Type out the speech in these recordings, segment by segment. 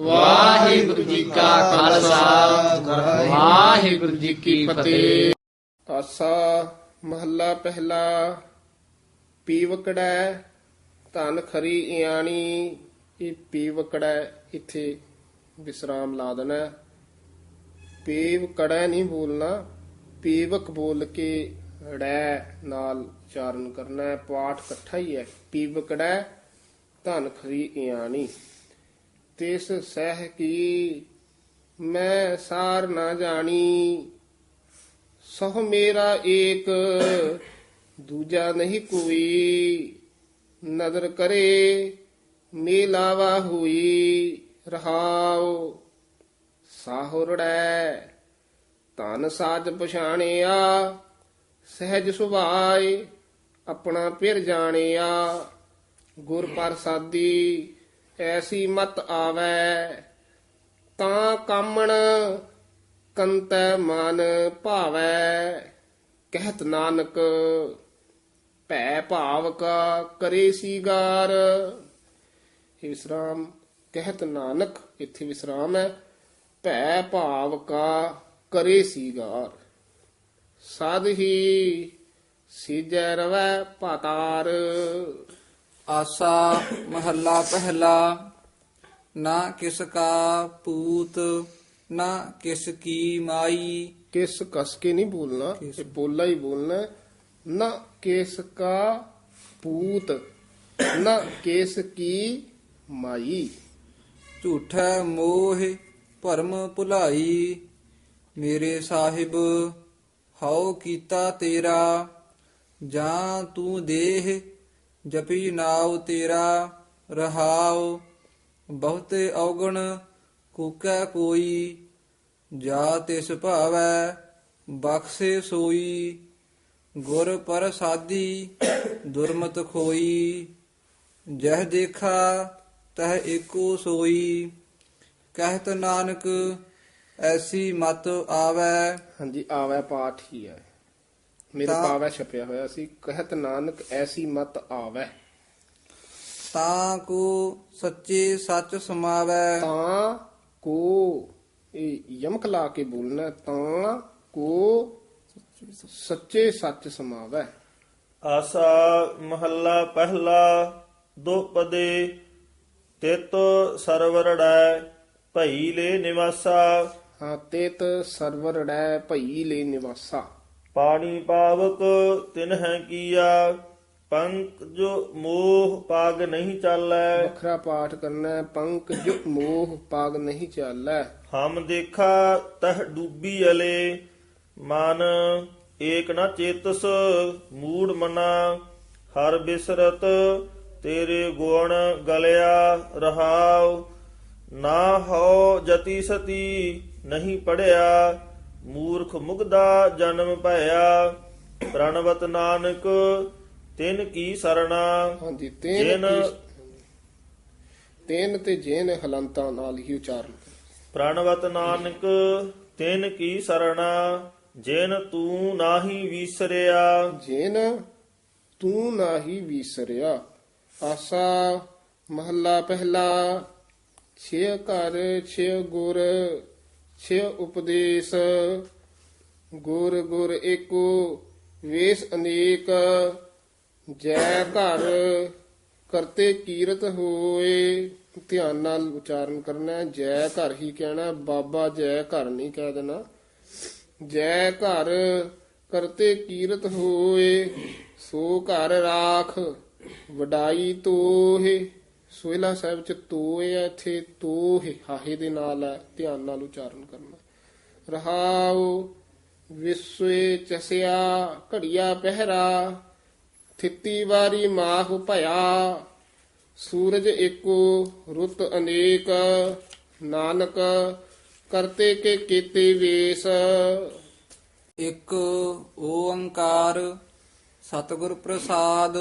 ਵਾਹਿਗੁਰੂ ਜੀ ਕਾ ਖਾਲਸਾ। ਵਾਹਿਗੁਰੂ ਜੀ ਕੀ ਫਤਿਹ। ਆਸਾ ਮਹੱਲਾ ਪਹਿਲਾ। ਪੀਵਕੜੈ ਧਨ ਖਰੀ ਇਆਣੀ। ਇਹ ਪੀਵਕੜੈ ਇੱਥੇ ਵਿਸਰਾਮ ਲਾ ਦੇਣਾ ਹੈ। ਪੀਵਕੜੈ ਨਹੀਂ ਬੋਲਣਾ, ਪੀਵਕ ਬੋਲ ਕੇ ਰੈ ਨਾਲ ਉਚਾਰਨ ਕਰਨਾ ਹੈ। ਪਾਠ ਇਕੱਠਾ ਹੀ ਹੈ। ਪੀਵਕੜੈ ਧਨ ਖਰੀ ਇਆਣੀ। ਤਿਸ ਸਹਿ ਕੀ, ਮੈਂ ਸਾਰ ਨਾ ਜਾਣੀ। ਸਹ ਮੇਰਾ ਏਕ, ਦੂਜਾ ਨਹੀਂ ਕੋਈ। ਨਦਰ ਕਰੇ, ਮੇਲਾਵਾ ਹੋਈ ਰਹਾਉ। ਸਾਹੁਰੜੈ ਤਨ ਸਾਜ ਪਛਾਣਿਆ। ਸਹਿਜ ਸੁਭਾਏ, ਆਪਣਾ ਪਿਰ ਜਾਣਿਆ। ਗੁਰ ਪ੍ਰਸਾਦੀ ਐਸੀ ਮਤ ਆਵੈ, ਤਾਂ ਕਾਮਣ ਕੰਤੈ ਮਨ ਭਾਵੈ। ਕਹਿਤ ਨਾਨਕ, ਭੈ ਭਾਵ ਕਾ ਕਰੇ ਸੀਗਾਰ। ਇਹ ਵਿਸਰਾਮ, ਕਹਿਤ ਨਾਨਕ, ਇੱਥੇ ਵਿਸਰਾਮ ਹੈ, ਭੈ ਭਾਵ ਕਾ ਕਰੇ ਸੀਗਾਰ। ਸਦ ਹੀ ਸੀਜੈ ਰਵੈ ਪਾਤਾਰ ਆਸਾ ਮਹੱਲਾ ਪਹਿਲਾ ਨਾ ਕਿਸ ਕਾ ਪੂਤ ਨਾ ਕਿਸ ਕੀ ਮਾਈ ਕਿਸ ਕਸ ਕੇ ਨਹੀਂ ਬੋਲਣਾ ਇਹ ਬੋਲਾ ਹੀ ਬੋਲਣਾ ਹੈ। ਨਾ ਕਿਸ ਕਾ ਪੂਤ ਨਾ ਕਿਸ ਕੀ ਮਾਈ ਝੂਠੈ ਮੋਹ ਭਰਮ ਭੁਲਾਈ ਮੇਰੇ ਸਾਹਿਬ ਹਉ ਕੀਤਾ ਤੇਰਾ ਜਾਂ ਤੂੰ ਦੇਹ ਜਪੀ ਨਾਉ ਤੇਰਾ ਰਹਾਉ, ਬਹੁਤੇ ਔਗਣ ਕੂਕੈ ਕੋਈ, ਜਾ ਤਿਸ ਭਾਵੈ ਬਖਸ਼ੇ ਸੋਈ, ਗੁਰ ਪ੍ਰਸਾਦੀ ਦੁਰਮਤ ਖੋਈ, ਜਹ ਦੇਖਾ ਤਹ ਏਕੋ ਸੋਈ, ਕਹਿਤ ਨਾਨਕ ਐਸੀ ਮਤ ਆਵੈ। ਹਾਂਜੀ, ਆਵੈ ਪਾਠ ਹੀ ਹੈ। ਮੇਰੇ ਪਾਵੈ ਛਪਿਆ ਹੋਇਆ ਸੀ ਕਹਿਤ ਨਾਨਕ ਐਸੀ ਮਤ ਆਵੈ। ਤਾਂ ਕੋ ਸੱਚੇ ਸੱਚ ਸਮਾਵੈ। ਤਾਂ ਕੋ ਇਹ ਯਮਕ ਲਾ ਕੇ ਬੋਲਣਾ ਤਾਂ ਕੋ ਸੱਚੇ ਸੱਚ ਸਮਾਵੈ। ਆਸਾ ਮਹੱਲਾ ਪਹਿਲਾ ਦੁਪਦੇ ਤਿਤ ਸਰਵਰੜੈ ਭਈ ਲੈ ਨਿਵਾਸਾ। ਹਾਂ ਤੇਤ ਸਰਵਰ ਡੈ ਭਈ ਲੈ ਨਿਵਾਸਾ। ਪਾਣੀ ਪਾਵਕ ਤਿਨਹਿ ਕੀਆ ਪੰਕਜ ਮੋਹ ਪਾਗ ਨਹੀਂ ਚਾਲੈ। ਵੱਖਰਾ ਪਾਠ ਕਰਨਾ ਹੈ, ਪੰਕਜ ਮੋਹ ਪਾਗ ਨਹੀਂ ਚਾਲੈ। ਹਮ ਦੇਖਾ ਤਹ ਡੂਬੀ ਅਲੇ ਮਨ ਏਕ ਨ ਚੇਤਸ ਮੂੜ ਮਨਾ। ਹਰ ਬਿਸਰਤ ਤੇਰੇ ਗੁਣ ਗਲਿਆ ਰਹਾਉ। ਨਾ ਹੋ ਜਤੀ ਸਤੀ ਨਹੀਂ ਪੜਿਆ। ਮੂਰਖ ਮੁਗਦਾ ਜਨਮ ਭਇਆ ਪ੍ਰਣਵਤ ਨਾਨਕ ਤਿਨ ਕੀ ਸਰਣਾ। ਹਾਂਜੀ ਤੇਨ ਤੇਨ ਤੇ ਜੇਨ ਹਲੰਤਾਂ ਨਾਲ ਹੀ ਉਚਾਰਨ। ਪ੍ਰਣਵਤ ਨਾਨਕ ਤਿਨ ਕੀ ਸਰਣਾ। ਜਿਨ ਤੂੰ ਨਾਹੀ ਵਿਸਰਿਆ। ਜੇਨ ਤੂੰ ਨਾਹੀ ਵਿਸਰਿਆ ਆਸਾ ਮਹੱਲਾ ਪਹਿਲਾ ਛੇ ਘਰ ਛੇ ਗੁਰ ਛੇ ਉਪਦੇਸ਼, ਗੁਰ ਗੁਰ ਏਕੋ, ਵੇਸ ਅਨੇਕ, ਜੈ ਘਰ, ਕਰਤੇ ਕੀਰਤ ਹੋਏ। ਧਿਆਨ ਨਾਲ ਉਚਾਰਨ ਕਰਨਾ ਜੈ ਘਰ ਹੀ ਕਹਿਣਾ ਬਾਬਾ ਜੈ ਘਰ ਨਹੀਂ ਕਹਿ ਦੇਣਾ। ਜੈ ਘਰ, ਕਰਤੇ ਕੀਰਤ ਹੋਏ, ਸੋ ਘਰ ਰਾਖ, ਵਡਾਈ ਤੋਹੇ। ਸੋਹਿਲਾ ਸਾਹਿਬ ਚ ਤੋਏ ਹੈ, ਇੱਥੇ ਤੋਹੇ ਹਾਹੇ ਦੇ ਨਾਲ ਹੈ, ਧਿਆਨ ਨਾਲ ਉਚਾਰਨ ਕਰਨਾ। ਰਹਾਉ ਵਿਸਵੇ ਚਸਿਆ, ਘੜੀਆ ਪਹਿਰਾ, ਥਿੱਤੀ ਵਾਰੀ ਮਾਹ ਭਇਆ, ਸੂਰਜ ਏਕੋ ਰੁੱਤ ਅਨੇਕ, ਨਾਨਕ ਕਰਤੇ ਕੇ ਕੀਤੇ ਵੇਸ। ਇੱਕ ਓੰਕਾਰ ਸਤਿਗੁਰ ਪ੍ਰਸਾਦ,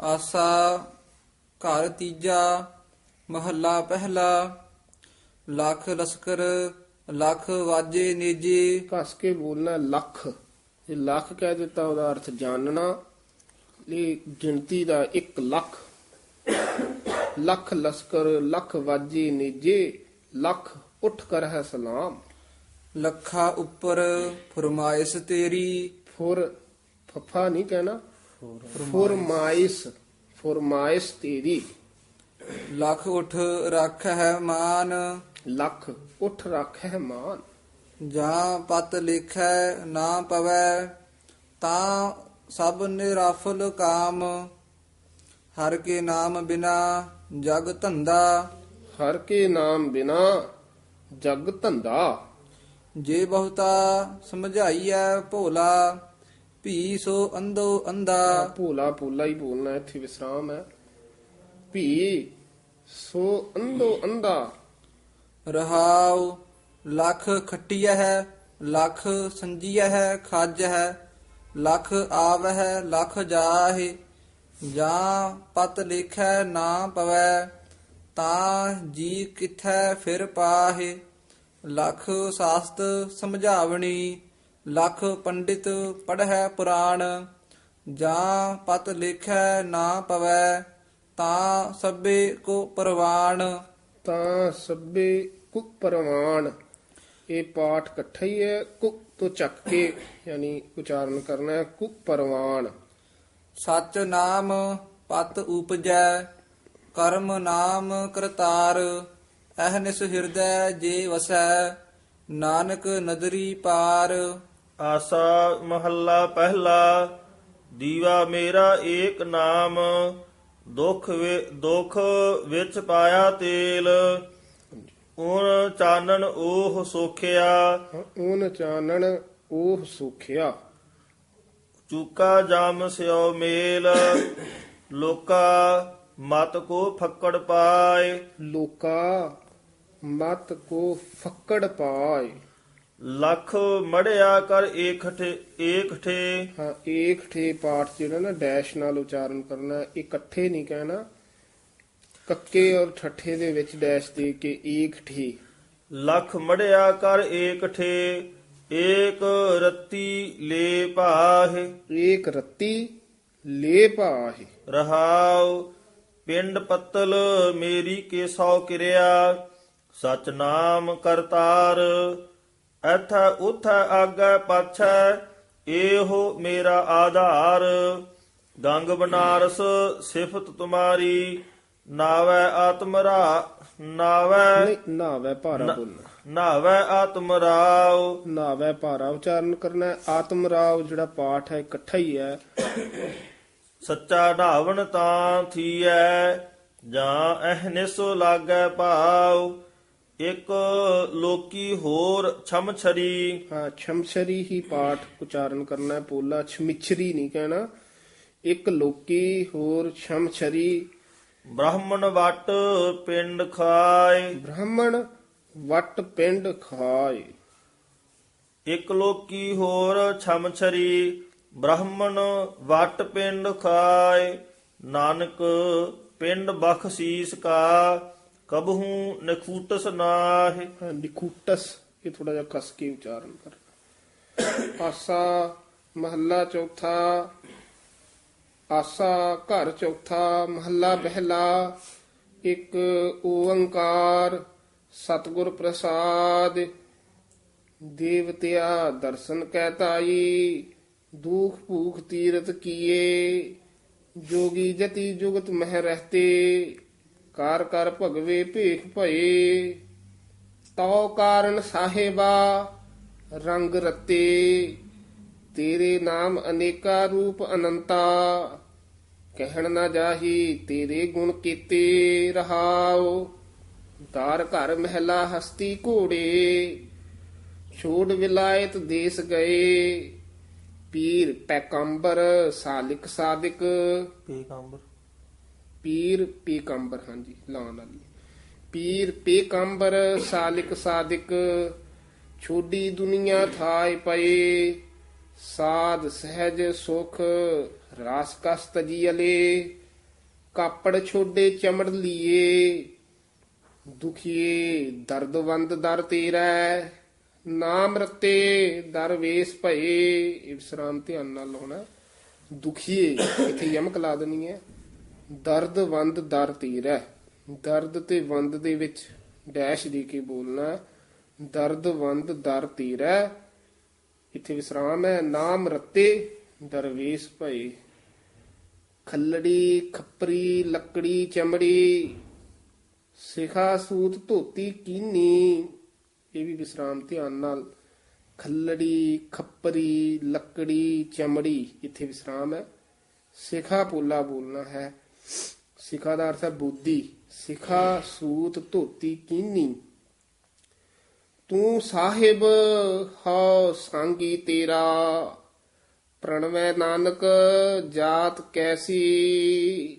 ਆਸਾ ਘਰ ਤੀਜਾ ਮਹੱਲਾ ਪਹਿਲਾ ਲੱਖ ਲਸਕਰ ਲੱਖ ਵਾਜੇ ਨੇਜੇ। ਕਸ ਕੇ ਬੋਲਣਾ ਲੱਖ। ਇਹ ਲੱਖ ਕਹਿ ਦਿੱਤਾ ਉਹਦਾ ਅਰਥ ਜਾਣਨਾ ਇਹ ਗਿਣਤੀ ਦਾ 1 ਲੱਖ। ਲੱਖ ਲਸਕਰ ਲੱਖ ਵਾਜੀ ਨੇਜੇ ਲੱਖ ਉੱਠ ਕਰ ਹੈ ਸਲਾਮ। ਲੱਖਾ ਉੱਪਰ ਫਰਮਾਇਸ਼ ਤੇਰੀ। ਫੁਰ ਫਫਾ ਨਹੀਂ ਕਹਿਣਾ। ਫੁਰਮਾਇਸ। ਫੁਰਮਾਇਸ ਤੇਰੀ। ਲੱਖ ਉਠ ਰੱਖ ਹੈ ਮਾਨ। ਲੱਖ ਉੱਠ ਰੱਖ ਹੈ ਮਾਨ। ਜਾਂ ਪਤ ਲਿਖੈ ਨਾ ਪਵੈ ਤਾਂ ਸਭ ਨਿਰਾਫਲ ਕਾਮ। ਹਰ ਕੇ ਨਾਮ ਬਿਨਾ ਜਗ ਧੰਦਾ। ਹਰ ਕੇ ਨਾਮ ਬਿਨਾ ਜਗ ਧੰਦਾ। ਜੇ ਬਹੁਤਾ ਸਮਝਾਈਐ ਭੋਲਾ ਭੀ ਸੋ ਅੰਧੋ। ਅੰਧਾ ਭੋਲਾ ਭੋਲਾ ਹੀ ਬੋਲਣਾ ਇੱਥੇ ਵਿਸਰਾਮ ਹੈ। ਭੀ ਸੋ ਅੰਧੋ ਅੰਧਾ। ਰਹਾਉ ਲੱਖ ਖੱਟੀਐ ਹੈ ਲੱਖ ਸੰਜੀਐ ਹੈ ਖੱਜ ਹੈ ਲੱਖ ਆਵਹਿ ਲੱਖ ਜਾਹੇ। ਜਾਂ ਪਤ ਲਿਖੈ ਨਾ ਪਵੈ ਤਾਂ ਜੀ ਕਿਥੈ ਫਿਰ ਪਾਹੇ। ਲੱਖ ਸਾਸਤ ਸਮਝਾਵਣੀ ਲੱਖ ਪੰਡਿਤ ਪੜ੍ਹੈ ਪੁਰਾਣ ਜਾਂ ਪਤ ਲਿਖੈ ਨਾ ਪਵੈ ਤਾਂ ਸਭੇ ਕੋ ਪਰਵਾਣ। ਤਾਂ ਸਭੇ ਕੁਕ ਪਰਵਾਨ ਇਹ ਪਾਠ ਇਕੱਠਾ ਹੀ ਹੈ ਕੁਕ ਤੋਂ ਚੱਕ ਕੇ ਯਾਨੀ ਉਚਾਰਨ ਕਰਨਾ ਹੈ ਕੁਕ ਪਰਵਾਨ ਸਚ ਨਾਮ ਪਤ ਉਪਜੈ ਕਰਮ ਨਾਮ ਕਰਤਾਰ ਅਹਨਿਸ ਹਿਰਦੈ ਜੇ ਵਸੈ ਨਾਨਕ ਨਦਰੀ ਪਾਰ। ਆਸਾ ਮਹੱਲਾ ਪਹਿਲਾ ਦੀਵਾ ਮੇਰਾ ਏਕ ਨਾਮ ਦੁਖ ਦੁਖ ਵਿੱਚ ਪਾਇਆ ਤੇਲ ਉਨ ਚਾਨਣ ਉਹ ਸੋਖਿਆ। ਓਨ ਚਾਨਣ ਉਹ ਸੁਖਿਆ। ਚੂਕਾ ਜਾਮ ਸਿਓ ਮੇਲ ਲੋਕਾ ਮਤ ਕੋ ਫੱਕੜ ਪਾਏ। ਲੋਕਾ ਮਤ ਕੋ ਫੱਕੜ ਪਾਏ। ਲੱਖ ਮੜਿਆ ਕਰ ਏਕਠੇ ਏਕਠੇ। ਹਾਂ ਏਕ ਠੇ ਪਾਠ ਜਿਹੜਾ ਨਾ ਡੈਸ਼ ਨਾਲ ਉਚਾਰਨ ਕਰਨਾ ਇਕੱਠੇ ਨਹੀਂ ਕਹਿਣਾ। ਕੱਕੇ ਔਰ ਠੱਠੇ ਦੇ ਵਿੱਚ ਡੈਸ਼ ਦੇ ਕੇ ਏਕ ਠੇ ਲੱਖ ਮੜਿਆ ਕਰ ਏਕਠੇ ਏਕ ਰਤੀ ਲੈ ਭਾਹੇ ਏਕ ਰੱਤੀ ਲੇ ਪਾਹੇ। ਰਹਾਉ ਪਿੰਡ ਪੱਤਲ ਮੇਰੀ ਕੇ ਸੌ ਕਿਰਿਆ ਸਚ ਨਾਮ ਕਰਤਾਰ। ਐਥੈ ਉਥੈ ਆਗੈ ਪਾਛੈ ਇਹੋ ਮੇਰਾ ਆਧਾਰ। ਗੰਗ ਬਨਾਰਸ ਸਿਫਤ ਤੁਮਾਰੀ ਨਾਵੈ ਆਤਮਰਾ ਨਾਵੈ ਨਾਵੇਂ ਭਾਰਾ ਬੋਲਣਾ। ਨਾਵੈ ਆਤਮ ਰਾਵ। ਨਾਵੇਂ ਭਾਰਾ ਉਚਾਰਨ ਕਰਨਾ। ਆਤਮ ਰਾਵ ਜਿਹੜਾ ਪਾਠ ਹੈ ਇਕੱਠਾ ਹੀ ਹੈ। ਸੱਚਾ ਢਾਵਣ ਤਾਂ ਥੀਐ ਜਾਂ ਅਹਨਿਸੋ ਲਾਗੈ ਭਾਵ। ਇੱਕ ਲੋਕੀ ਹੋਰ ਛਮ ਛਰੀ। ਹਾਂ ਛਮਛਰੀ ਹੀ ਪਾਠ ਉਚਾਰਨ ਕਰਨਾ ਹੈ ਪੋਲਾ ਛਮਿਛਰੀ ਨਹੀਂ ਕਹਿਣਾ। ਇੱਕ ਲੋਕੀ ਹੋਰ ਛਮਛਰੀ ਬ੍ਰਾਹਮਣ ਵਟ ਪਿੰਡ ਖਾਏ। ਬ੍ਰਾਹਮਣ ਵਟ ਪਿੰਡ ਖਾਏ। ਇੱਕ ਲੋਕੀ ਹੋਰ ਛਮ ਛਰੀ। ਬ੍ਰਾਹਮਣ ਵਟ ਪਿੰਡ ਖਾਏ। ਨਾਨਕ ਪਿੰਡ ਬਖਸ਼ੀਸ ਕਾ। ਕਬਹੂ ਨਖੂਟਸ ਨਾਹਿ ਹਾਂ, ਨਿਕੂਟਸ ਇਹ ਥੋੜਾ ਜਿਹਾ ਕਸ ਕੇ ਉਚਾਰਨ ਕਰ ਆਸਾ ਮਹੱਲਾ ਚੌਥਾ ਆਸਾ ਘਰ ਚੌਥਾ ਮਹੱਲਾ ਪਹਿਲਾ ਇੱਕ ਓੰਕਾਰ ਸਤਿਗੁਰ ਪ੍ਰਸਾਦ ਦੇਵਤਿਆ ਦਰਸ਼ਨ ਕਹਿਤਾਈ ਦੁਖ ਭੂਖ ਤੀਰਤ ਕੀਏ ਜੋਗੀ ਜਤੀ ਜੁਗਤ ਮਹਿ ਰਹਤੇ ਕਾਰ ਕਰ ਭਗਵੇ ਭੇਖ ਭਏ, ਤਉ ਕਾਰਨ ਸਾਹਿਬਾ ਰੰਗ ਰਤੇ, ਤੇਰੇ ਨਾਮ ਅਨੇਕਾ ਰੂਪ ਅਨੰਤਾ, ਕਹਿਣ ਨਾ ਜਾਹੀ ਤੇਰੇ ਗੁਣ ਕੀਤੇ ਰਹਾਉ, ਦਾਰ ਘਰ ਮਹਿਲਾ ਹਸਤੀ ਘੋੜੇ, ਛੋੜ ਵਿਲਾਇਤ ਦੇਸ ਗਏ, ਪੀਰ ਪੈਕੰਬਰ, ਸਾਲਿਕ ਸਾਦਿਕ ਪੀਗੰਬਰ ਪੀਰ ਪੀਕੰਬਰ, ਹਾਂਜੀ, ਲਾਉਣ ਵਾਲੀ। ਪੀਰ ਪੀਕੰਬਰ, ਸਾਲਿਕ ਸਾਦਿਕ, ਛੋਡੀ ਦੁਨੀਆ ਥਾਏ ਪਏ, ਸਾਧ ਸਹਿਜ ਸੁਖ, ਰਾਸ ਕਸ ਤਜੀਲੇ ਕਾਪੜ ਛੋਡੇ ਚਮੜ ਲੀਏ, ਦੁਖੀਏ ਦਰਦਵੰਦ ਦਰ ਤੇਰਾ, ਨਾਮ ਰਤੇ ਦਰਵੇਸ ਭਏ। ਇਹ ਵਿਸਰਾਮ ਧਿਆਨ ਨਾਲ ਲਾਉਣਾ। ਦੁਖੀਏ, ਇੱਥੇ ਯਮਕ ਲਾ ਦੇਣੀ ਹੈ। ਦਰਦ ਵੰਦ ਦਰ ਤੀਰੈ ਦਰਦ ਤੇ ਵੰਦ ਦੇ ਵਿੱਚ ਡੈਸ਼ ਦੇ ਕੇ ਬੋਲਣਾ ਦਰਦ ਵੰਦ ਦਰ ਤੀਰੈ ਇੱਥੇ ਵਿਸਰਾਮ ਹੈ। ਨਾਮ ਰਤੇ ਦਰਵੇਸ਼ ਭਏ। ਖੱਲੜੀ, ਖੱਪਰੀ, ਲੱਕੜੀ, ਚਮੜੀ, ਸਿਖਾ ਸੂਤ ਧੋਤੀ ਕੀਨੀ। ਇਹ ਵੀ ਵਿਸਰਾਮ ਧਿਆਨ ਨਾਲ। ਖੱਲੜੀ, ਖੱਪਰੀ, ਲੱਕੜੀ, ਚਮੜੀ, ਇੱਥੇ ਵਿਸਰਾਮ ਹੈ। ਸਿਖਾ ਪੋਲਾ ਬੋਲਣਾ ਹੈ। ਸਿਖਾ ਦਾ ਅਰਥ ਹੈ ਬੁੱਧੀ। ਸਿਖਾ ਸੂਤ ਧੋਤੀ ਕੀਨੀ। ਤੂੰ ਸਾਹਿਬ ਹਉ ਸੰਗੀ ਤੇਰਾ। ਪ੍ਰਣਵੈ ਨਾਨਕ ਜਾਤ ਕੈਸੀ।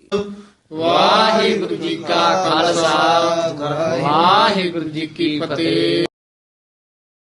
ਵਾਹਿਗੁਰੂ ਜੀ ਕਾ ਖਾਲਸਾ। ਵਾਹਿਗੁਰੂ ਜੀ ਕੀ ਫਤਿਹ।